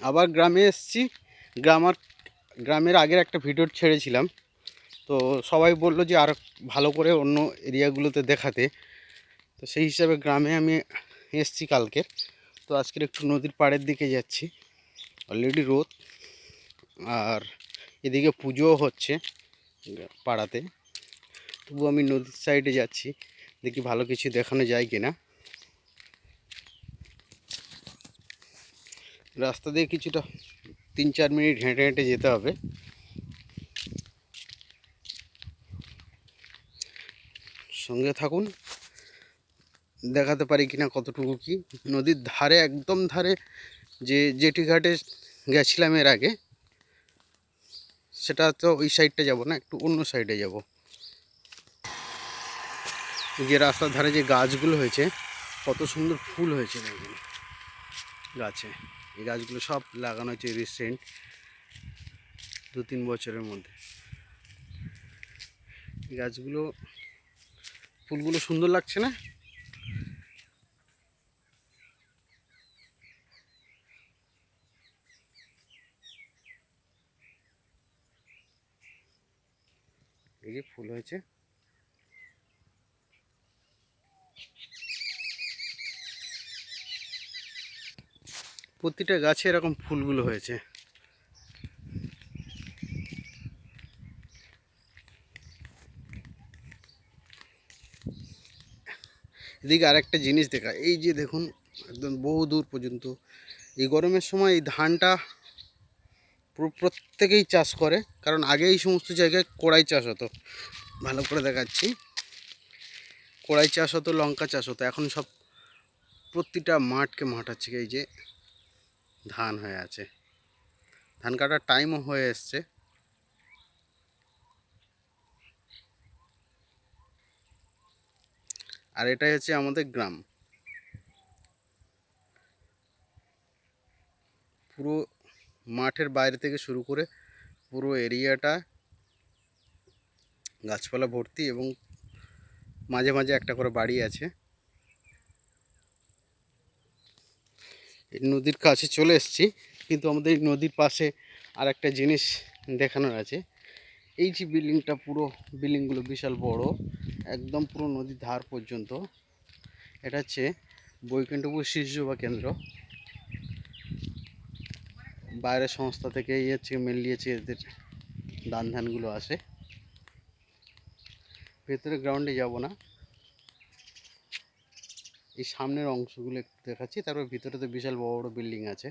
আবার গ্রামে এসেছি। গ্রামার গ্রামের আগের একটা ভিডিও ছেড়েছিলাম। তো সবাই বলল যে আর ভালো করে অন্য এরিয়াগুলোতে দেখাতে। তো সেই হিসাবে গ্রামে আমি এসেছি কালকে। তো আজকের একটু নদীর পাড়ের দিকে যাচ্ছি। অলরেডি রোদ। আর এদিকে পুজোও হচ্ছে পাড়াতে। তবু আমি নদীর সাইডে যাচ্ছি। দেখি ভালো কিছু দেখানো যায় কিনা। রাস্তা দিয়ে কিছুটা তিন চার মিনিট হেঁটে হেঁটে যেতে হবে। সঙ্গে থাকুন। দেখাতে পারি কিনা কতটুকু কি? নদীর ধারে, একদম ধারে যে জেটি ঘাটে গেছিলাম এর আগে, সেটা তো ওই সাইডটা যাব না, একটু অন্য সাইডে যাব। যে রাস্তার ধারে যে গাছগুলো হয়েছে, কত সুন্দর ফুল হয়েছে গাছে। এই গাছগুলো সব লাগানো হয়েছে রিসেন্ট দু তিন বছরের মধ্যে। এই গাছগুলো, ফুলগুলো সুন্দর লাগছে না? ফুল হয়েছে। প্রতিটা গাছে এরকম ফুলগুলো হয়েছে। এদিকে আরেকটা জিনিস দেখা, এই যে দেখুন, একদম বহু দূর পর্যন্ত। এই গরমের সময় এই ধানটা প্রত্যেকেই চাষ করে, কারণ আগে এই সমস্ত জায়গায় কড়াই চাষ হতো। ভালো করে দেখাচ্ছি। কড়াই চাষ হতো, লঙ্কা চাষ হতো, এখন সব প্রতিটা মাঠকে মাঠ আছে। এই যে ধান হয়ে আছে। ধান কাটার টাইমও হয়ে এসছে। আর এটাই হচ্ছে আমাদের গ্রাম। পুরো মাঠের বাইরে থেকে শুরু করে পুরো এরিয়াটা গাছপালা ভর্তি এবং মাঝে মাঝে একটা করে বাড়ি আছে। নদীর কাছে চলে এসেছি, কিন্তু আমাদের নদীর পাশে আর একটা জিনিস দেখানোর আছে। এই যে বিল্ডিংটা পুরো, বিল্ডিংগুলো বিশাল বড়, একদম পুরো নদীর ধার পর্যন্ত। এটা হচ্ছে বৈকুণ্ঠপুর শিশু সেবা কেন্দ্র। বাইরের সংস্থা থেকে এই হচ্ছে মেনলি হচ্ছে এদের দান ধানগুলো আসে ভেতরে গ্রাউন্ডে যাব না। এই সামনের অংশগুলো একটু দেখাচ্ছি, তারপর ভিতরে তো বিশাল বড় বড় বিল্ডিং আছে।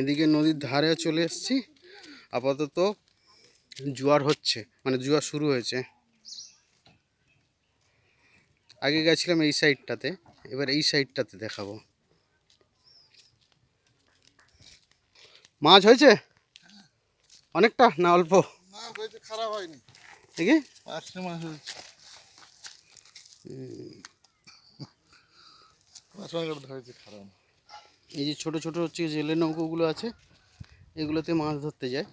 এদিকে নদীর ধারে চলে এসেছি, আপাতত জোয়ার হচ্ছে মানে জোয়ার শুরু হয়েছে। আগে গেছিলাম এই সাইডটাতে, এবার এই সাইডটাতে দেখাবো। মাছ হয়েছে? অনেকটা না অল্প? হয়েছে খারাপ হয়নি। দেখি। পাঁচটা মাস হয়েছে পাঁচ মাস হয়েছে খারাপ। এই যে ছোট ছোট হচ্ছে জেলে নৌকোগুলো আছে এগুলোতে মাছ ধরতে যায়।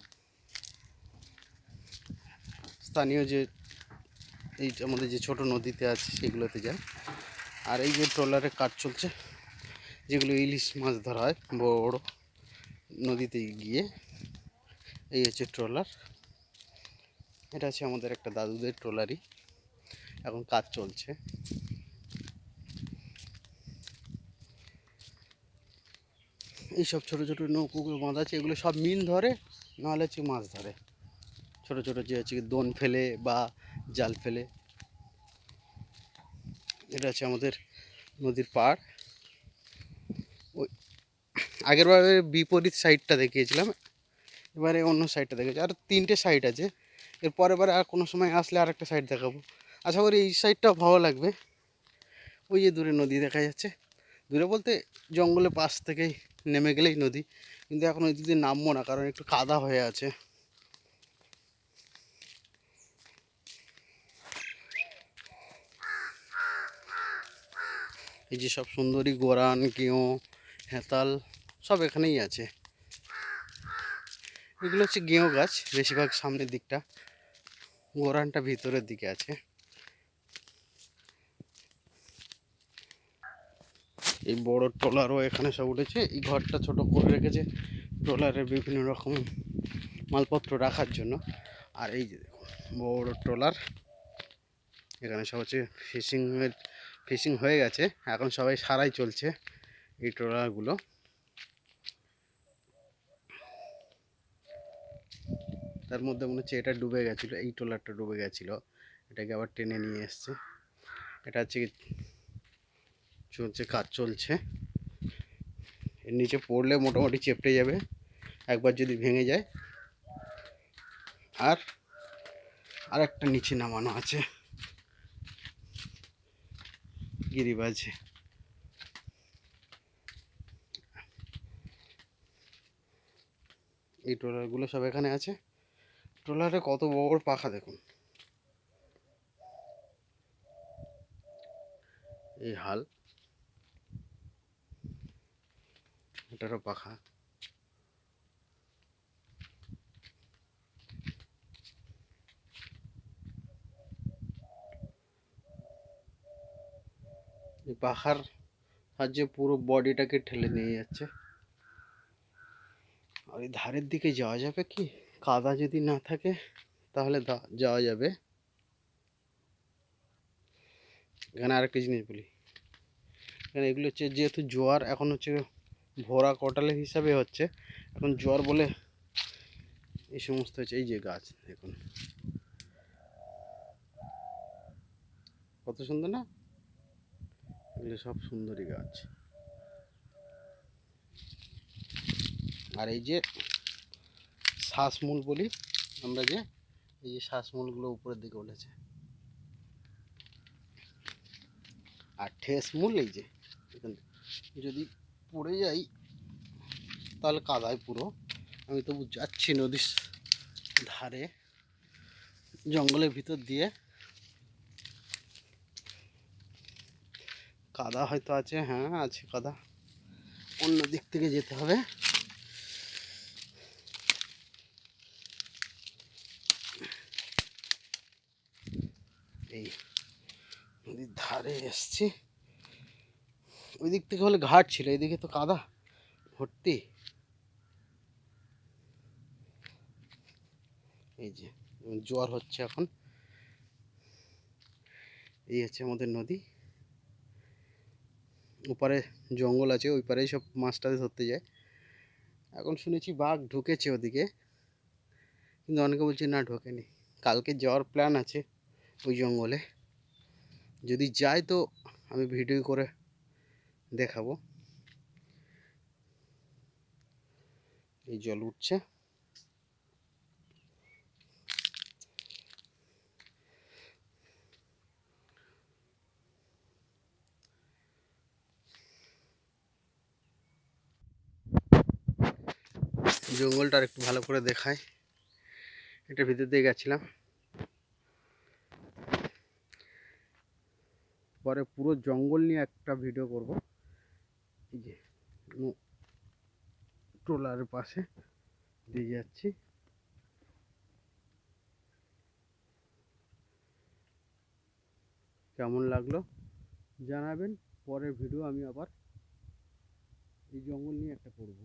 স্থানীয় যে এই আমাদের যে ছোট নদীতে আছে সেগুলোতে যায়। আর এই যে ট্রলারে কাজ চলছে যেগুলো ইলিশ মাছ ধরা হয় বড় বড় নদীতে গিয়ে এই হচ্ছে ট্রলার। এটা হচ্ছে আমাদের একটা দাদুদের ট্রলারই এখন কাজ চলছে। এইসব ছোট ছোট নৌকোগুলো বাঁধা আছে, এগুলো সব মিন ধরে, নাহলে হচ্ছে মাছ ধরে। ছোট ছোট যে হচ্ছে দোন ফেলে বা জাল ফেলে। এটা হচ্ছে আমাদের নদীর পাড়। ওই আগেরবার বিপরীত সাইডটা দেখিয়েছিলাম, এবারে অন্য সাইডটা দেখেছি আর তিনটে সাইড আছে। এর পরের আর কোনো সময় আসলে আর একটা সাইড দেখাবো। আশা করি এই সাইডটাও ভালো লাগবে। ওই যে দূরে নদী দেখা যাচ্ছে। দূরে বলতে জঙ্গলের পাশ থেকেই নেমে গেলেই নদী। কিন্তু এখন ওই দিক নামবো না, কারণ একটু কাদা হয়ে আছে। এই যে সব সুন্দরী, গোরান, গেঁয়ো, হেতাল, সব এখানেই আছে। এগুলো হচ্ছে গেঁয়ো গাছ, বেশিরভাগ সামনের দিকটা। গোরানটা ভিতরের দিকে আছে। এই বড় ট্রলারও এখানে সব উঠেছে। এই ঘরটা ছোট করে রেখেছে ট্রলারে বিভিন্ন রকম মালপত্র রাখার জন্য। আর এই বড় ট্রলার। এখানে সব হচ্ছে ফিশিংয়ের, ফিশিং হয়ে গেছে। এখন সবাই সারাই চলছে এই ট্রলারগুলো। তার মধ্যে মনে হচ্ছে এটা ডুবে গেছিল, এই ট্রলারটা ডুবে গেছিল। এটাকে আবার টেনে নিয়ে এসছে। এটা হচ্ছে চলছে কাজ চলছে। এর নিচে পড়লে মোটামুটি চেপটে যাবে, একবার যদি ভেঙে যায়। আর আর একটা নিচে নামানো আছে। গিরিবাজে। এই ট্রলারগুলো সব এখানে আছে। ট্রলারে কত বড় পাখা দেখুন। এই হাল। এটারও পাখা। এই পাখার সাহায্যে পুরো বডিটাকে ঠেলে নিয়ে যাচ্ছে। আর এই ধারের দিকে যাওয়া যাবে কি? কাদা যদি না থাকে, তাহলে যাওয়া যাবে। এখানে আরেকটা জিনিস বলি। এখানে এগুলো হচ্ছে যেহেতু জোয়ার, এখন হচ্ছে ভরা কটালের হিসাবে হচ্ছে। এখন জোয়ার বলে এই সমস্ত হচ্ছে এই যে গাছ, দেখুন। কত সুন্দর না? এগুলো সব সুন্দরী গাছ। আর এই যে শ্বাসমূল বলি, আমরা যে এই যে শ্বাসমূলগুলো উপরের দিকে উঠেছে। আর ঠেস মূল এই যে যদি পড়ে যাই, তাহলে কাদায় পুরো। আমি তবু যাচ্ছি নদীর ধারে, জঙ্গলের ভিতর দিয়ে। কাদা হয়তো আছে হ্যাঁ আছে কাদা। অন্য দিক থেকে যেতে হবে এই নদীর এসছি ওই দিক থেকে হলে ঘাট ছিল, এদিকে তো কাদা। ভর্তি। এই যে, জোয়ার হচ্ছে এখন। এই হচ্ছে আমাদের নদী। ওপারে জঙ্গল আছে, ওই পারেই সব মাছটাতে ধরতে যায়। এখন শুনেছি বাঘ ঢুকেছে ওদিকে। কিন্তু অনেকে বলছে না, ঢোকেনি। কালকে যাওয়ার প্ল্যান আছে ওই জঙ্গলে। যদি যাই তো আমি ভিডিও করে দেখাবো। এই জল উঠছে। জঙ্গলটা আর একটু ভালো করে দেখায়। এটা ভিতর দিয়ে গেছিলাম। পরে পুরো জঙ্গল নিয়ে একটা ভিডিও করব। এই যে ট্রলারের পাশে দিয়ে যাচ্ছি। কেমন লাগল জানাবেন, পরের ভিডিও আমি আবার এই জঙ্গল নিয়ে একটা করব।